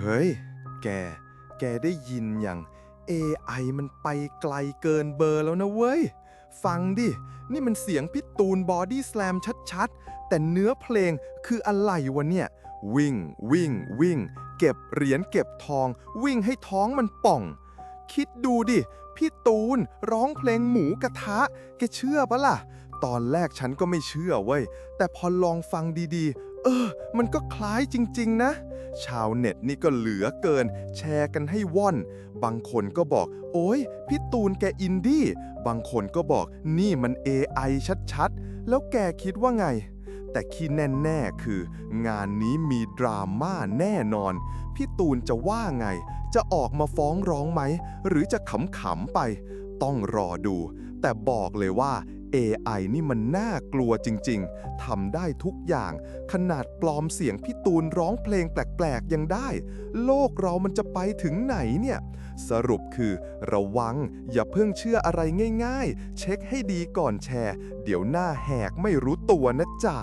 เฮ้ย แก แกได้ยินอย่าง AI มันไปไกลเกินเบอร์แล้วนะเว้ย ฟังดิ นี่มันเสียงพี่ตูนบอดี้สแลมชัดๆ แต่เนื้อเพลงคืออะไรวะเนี่ย วิ่ง วิ่ง วิ่ง เก็บเหรียญเก็บทอง วิ่งให้ท้องมันป่อง คิดดูดิ พี่ตูนร้องเพลงหมูกระทะ แกเชื่อปะล่ะ ตอนแรกฉันก็ไม่เชื่อเว้ย แต่พอลองฟังดีๆ เออ มันก็คล้ายจริง ๆ นะ ชาวเน็ตนี่ก็เหลือเกิน แชร์กันให้ว่อน บางคนก็บอก โอ้ยพี่ตูนแกอินดี้ บางคนก็บอกนี่มัน AI ชัดๆ แล้วแกคิดว่าไง แต่ที่แน่ๆ คือ งานนี้มีดราม่าแน่นอน พี่ตูนจะว่าไง จะออกมาฟ้องร้องไหม หรือจะขำๆไป ต้องรอดู แต่บอกเลยว่า AI นี่มันน่ากลัวจริงๆ ทำได้ทุกอย่าง ขนาดปลอมเสียงพี่ตูนร้องเพลงแปลกๆ ยังได้ โลกเรามันจะไปถึงไหนเนี่ย สรุปคือ ระวัง อย่าเพิ่งเชื่ออะไรง่ายๆ เช็คให้ดีก่อนแชร์ เดี๋ยวหน้าแหกไม่รู้ตัวนะจ๋า